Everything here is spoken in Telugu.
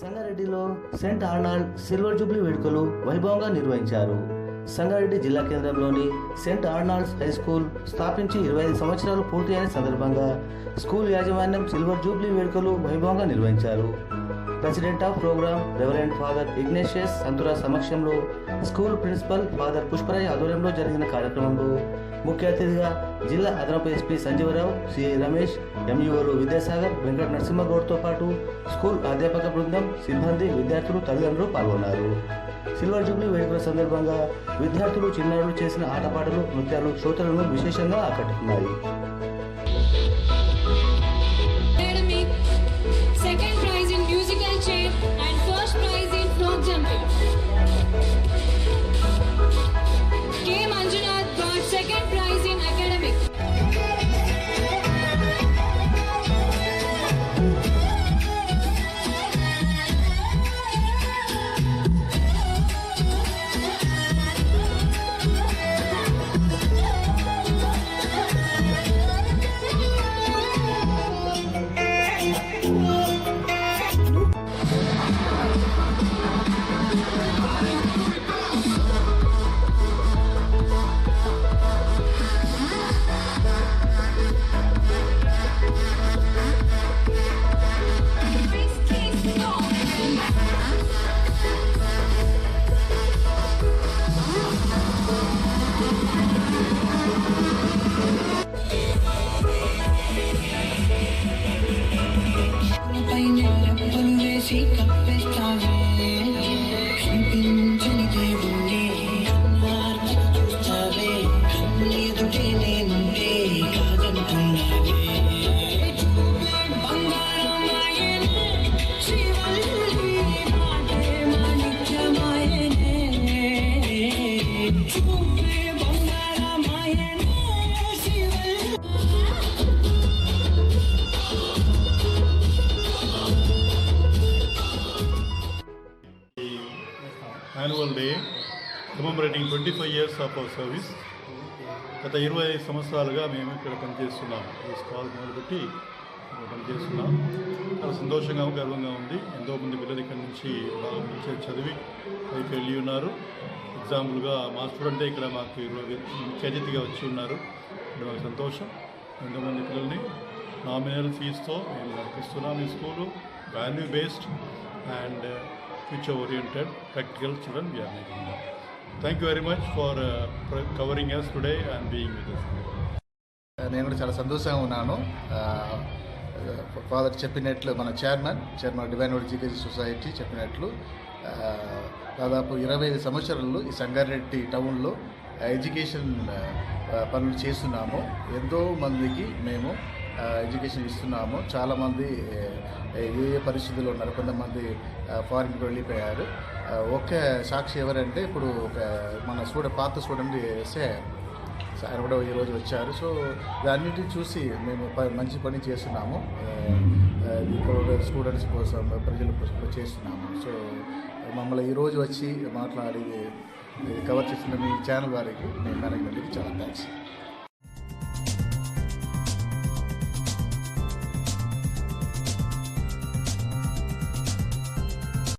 సంగారెడ్డిలో సెంట్ ఆర్నాల్డ్ సిల్వర్ జూబ్లీ వేడుకలు వైభవంగా నిర్వహించారు. సంగారెడ్డి జిల్లా కేంద్రంలోని సెంట్ ఆర్నాల్డ్స్ హై స్కూల్ స్థాపించి ఇరవై ఐదు సంవత్సరాలు పూర్తి అయిన సందర్భంగా స్కూల్ యాజమాన్యం సిల్వర్ జూబ్లీ వేడుకలు వైభవంగా నిర్వహించారు. President of program reverend father Ignatius Santura సమక్షంలో స్కూల్ ప్రిన్సిపల్ ఫాదర్ పుష్పరాయ్ ఆధ్వర్యంలో జరిగిన కార్యక్రమంలో ముఖ్య అతిథిగా జిల్లా అదనపు ఎస్పీ సంజీవరావు సిఐ రమేష్ ఎంఈఓలు విద్యాసాగర్ వెంకట నరసింహగౌడ్తో పాటు స్కూల్ అధ్యాపక బృందం సిబ్బంది విద్యార్థులు తల్లిదండ్రులు పాల్గొన్నారు. సిల్వర్ జూబ్లీ వేడుకల సందర్భంగా విద్యార్థులు చిన్నారులు చేసిన ఆటపాటలు నృత్యాలు శ్రోతలను విశేషంగా ఆకట్టుకున్నాయి. Annual day commemorating twenty five years of our service గత ఇరవై ఐదు సంవత్సరాలుగా మేము ఇక్కడ పనిచేస్తున్నాం. ఈ స్కాల్ మొదలుపెట్టి పనిచేస్తున్నాం. చాలా సంతోషంగా గర్వంగా ఉంది. ఎంతోమంది పిల్లలు ఇక్కడ నుంచి బాగా మంచిగా చదివి పైకి వెళ్ళి ఉన్నారు. ఎగ్జాంపుల్గా మా స్టూడెంటే ఇక్కడ మాకు ఈరోజు ముఖ్య అతిథిగా వచ్చి ఉన్నారు. మాకు సంతోషం. ఎంతోమంది పిల్లల్ని నామినల్ ఫీజుతో మేము నడిపిస్తున్నాం ఈ school. Value based and future oriented practical children we are thank you very much for covering us today and being with నేను కూడా చాలా సంతోషంగా ఉన్నాను. Uh, uh, ఫాదర్ చెప్పినట్లు మన chairman chairman divine education society చెప్పినట్లు uh, దాదాపు ఇరవై ఐదు సంవత్సరాలు ఈ సంగారెడ్డి టౌన్లో ఎడ్యుకేషన్ పనులు చేస్తున్నాము. ఎంతో మందికి మేము ఎడ్యుకేషన్ ఇస్తున్నాము. చాలామంది ఏ ఏ పరిస్థితుల్లో ఉన్నారు. కొంతమంది ఫారిన్కి వెళ్ళిపోయారు. ఆ, సాక్షి ఎవరంటే ఇప్పుడు ఒక మన స్టూడెంట్ పాత స్టూడెంట్ ఎస్ఏ సార్ కూడా ఈరోజు వచ్చారు. సో దాన్నిటి చూసి మేము ప- మంచి పని చేస్తున్నాము. స్టూడెంట్స్ కోసం ప్రజల కోసం చేస్తున్నాము. సో మమ్మల్ని ఈరోజు వచ్చి మాట్లాడి కవర్ చేసిన మీ ఛానల్ వారికి మీ మేనేజ్మెంట్కి చాలా థ్యాంక్స్